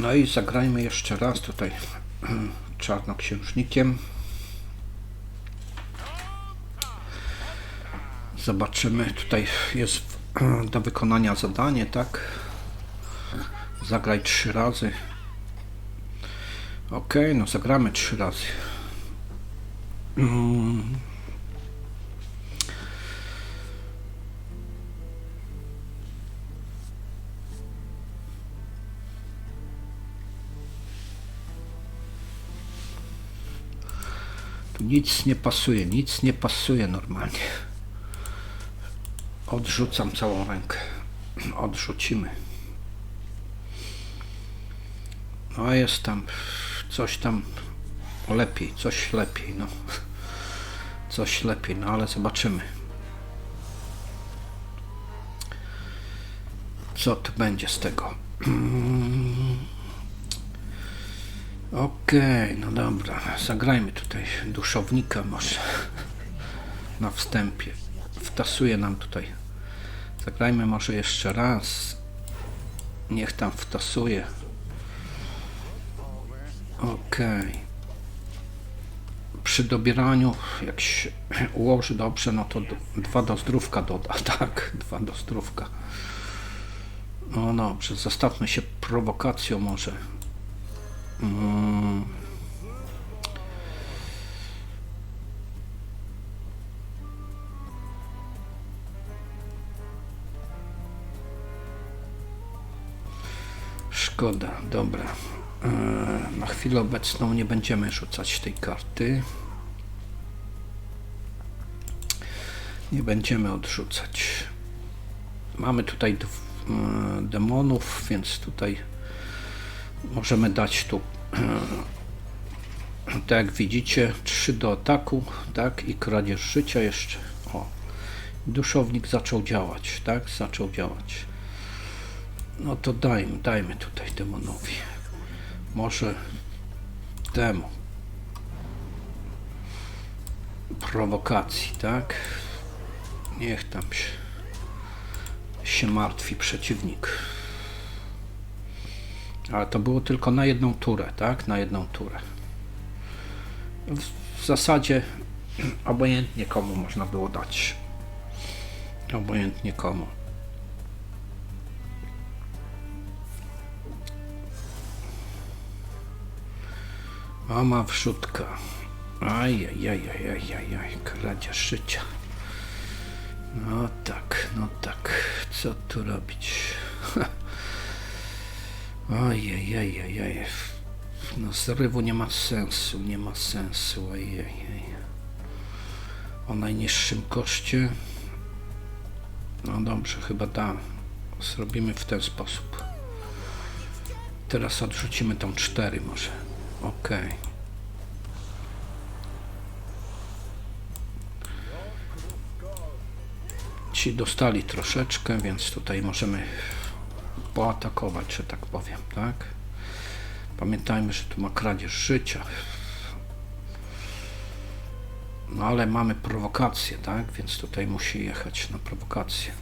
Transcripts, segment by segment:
No i zagrajmy jeszcze raz tutaj czarnoksiężnikiem. Zobaczymy, tutaj jest do wykonania zadanie, tak? Zagraj trzy razy. Ok, no zagramy trzy razy. Mm. Nic nie pasuje, nic nie pasuje normalnie. Odrzucam całą rękę. Odrzucimy. No jest tam coś tam lepiej, coś lepiej, no. Coś lepiej, no ale zobaczymy. Co tu będzie z tego? Okej, no dobra. Zagrajmy tutaj duszownika może na wstępie. Wtasuje nam tutaj. Zagrajmy może jeszcze raz. Niech tam wtasuje. Okej. Przy dobieraniu, jak się ułoży dobrze, no to dwa do zdrówka doda. Tak, dwa do zdrówka. No dobrze, zostawmy się prowokacją może. Mm. Szkoda, dobra. E, Na chwilę obecną nie będziemy rzucać tej karty. Nie będziemy odrzucać. Mamy tutaj e, demonów, więc tutaj możemy dać tu e, tak jak widzicie 3 do ataku, tak i kradzież życia jeszcze. O. Duszownik zaczął działać, tak? Zaczął działać. No to dajmy, dajmy tutaj demonowi. Może temu. Prowokacji, tak? Niech tam się, się martwi przeciwnik. Ale to było tylko na jedną turę, tak? Na jedną turę. W, w zasadzie obojętnie komu można było dać. Obojętnie komu. O, ma wrzutka. Ajajajajajajaj, kradzież życia. No tak, no tak. Co tu robić? Ojej, no zrywu nie ma sensu, nie ma sensu, ojej. O najniższym koszcie. No dobrze, chyba da. Zrobimy w ten sposób. Teraz odrzucimy tą 4 może. Okej. Ci dostali troszeczkę, więc tutaj możemy poatakować, że tak powiem, tak? Pamiętajmy, że tu ma kradzież życia. No ale mamy prowokację, tak? Więc tutaj musi jechać na prowokację.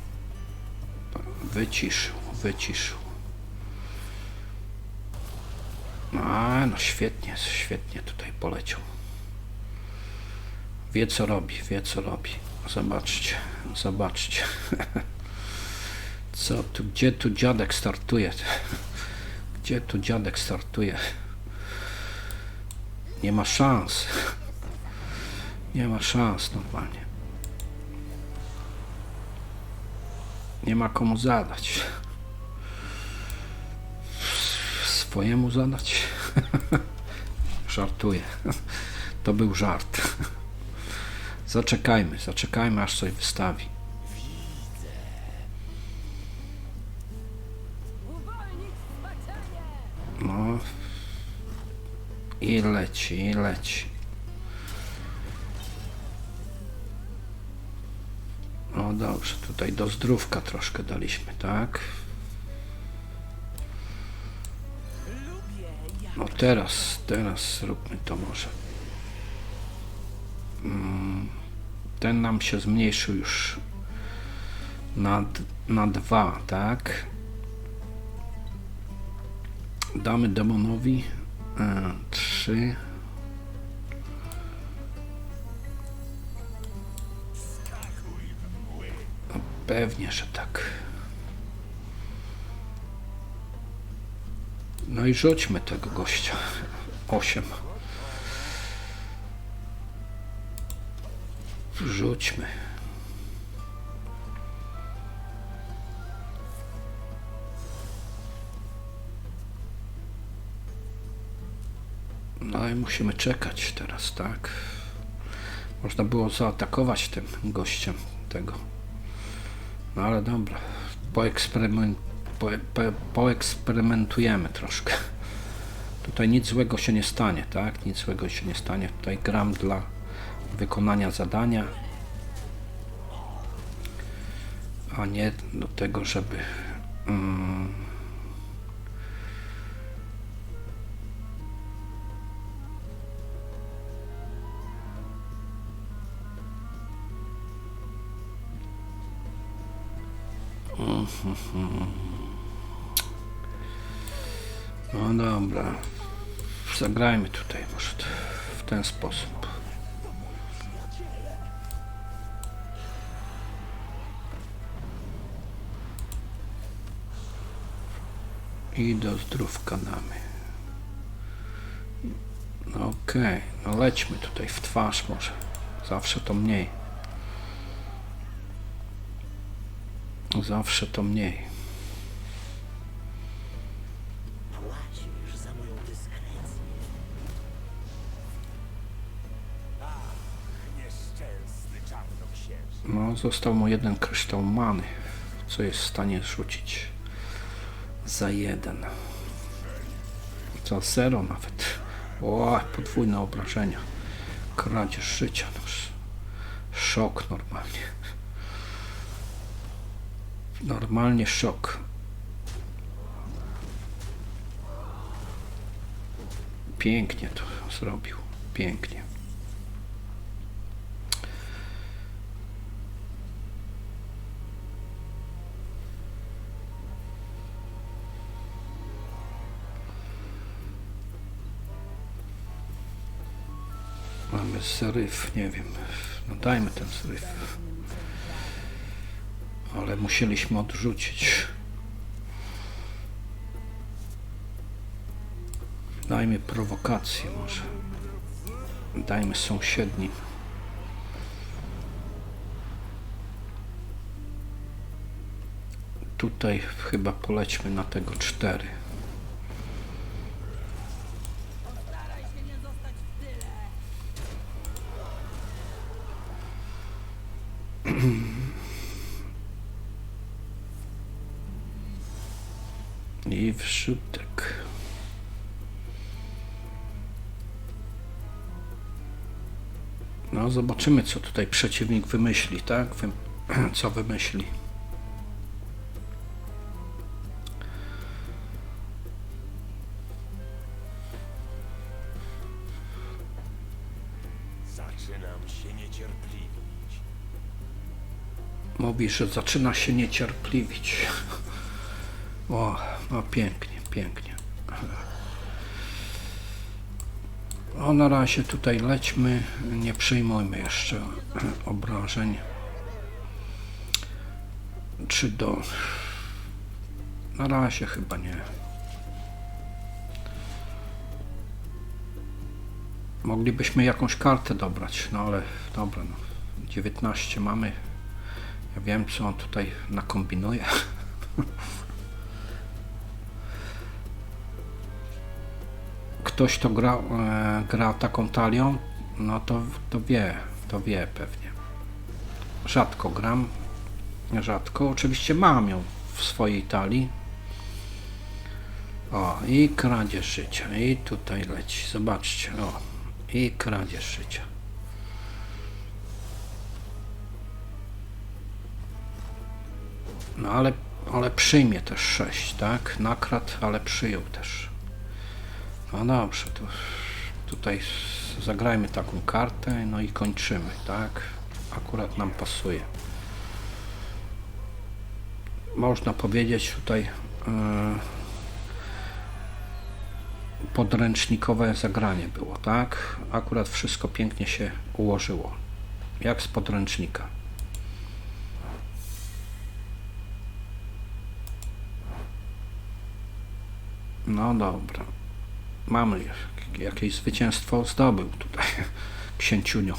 Wyciszył, wyciszył. A, no świetnie, świetnie tutaj poleciał. Wie co robi, wie co robi. Zobaczcie, zobaczcie. Co tu, gdzie tu dziadek startuje? Gdzie tu dziadek startuje? Nie ma szans. Nie ma szans normalnie. Nie ma komu zadać. Swojemu zadać? Żartuję. To był żart. Zaczekajmy, zaczekajmy aż coś wystawi. No. I leci, i leci. No dobrze, tutaj do zdrówka troszkę daliśmy, tak? No teraz, teraz zróbmy to może. Mm, Ten nam się zmniejszył już na, na dwa, tak? Damy demonowi e, trzy. Pewnie, że tak. No i rzućmy tego gościa. Osiem. Rzućmy. No i musimy czekać teraz, tak? Można było zaatakować tym gościem tego. No ale dobra. Poeksperyment, po, po, poeksperymentujemy troszkę. Tutaj nic złego się nie stanie, tak? Nic złego się nie stanie. Tutaj gram dla wykonania zadania, a nie do tego, żeby. Mm, No dobra. Zagrajmy tutaj może w ten sposób. I do zdrówka damy. No okej, no lećmy tutaj w twarz może. Zawsze to mniej. Zawsze to mniej. No, został mu jeden kryształ many, co jest w stanie rzucić za jeden. Za zero nawet. O, podwójne obrażenia. Kradzież życia. No, sz- szok normalnie. Normalnie szok. Pięknie to zrobił. Pięknie. Zryw, nie wiem. No dajmy ten zryw. Ale musieliśmy odrzucić. Dajmy prowokację może. Dajmy sąsiedni. Tutaj chyba polećmy na tego cztery. I wrzutek. No, zobaczymy, co tutaj przeciwnik wymyśli, tak? Wy... Co wymyśli. Zaczynam się niecierpliwić. Mówi, że zaczyna się niecierpliwić. O, no pięknie, pięknie. O, na razie tutaj lećmy, nie przyjmujmy jeszcze obrażeń. Czy do... Na razie chyba nie. Moglibyśmy jakąś kartę dobrać, no ale dobra, no. 19 mamy. Ja wiem, co on tutaj nakombinuje. Ktoś, kto gra, e, gra taką talią, no to, to wie, to wie pewnie. Rzadko gram, rzadko. Oczywiście mam ją w swojej talii. O, i kradzież życia. I tutaj leci. Zobaczcie, o. I kradzież życia. No ale, ale przyjmie też 6, tak? Nakradł, ale przyjął też. No dobrze, to tutaj zagrajmy taką kartę, no i kończymy, tak? Akurat nam pasuje. Można powiedzieć tutaj, yy, podręcznikowe zagranie było, tak? Akurat wszystko pięknie się ułożyło. Jak z podręcznika. No dobra. Mamy jakieś zwycięstwo zdobył tutaj księciunio.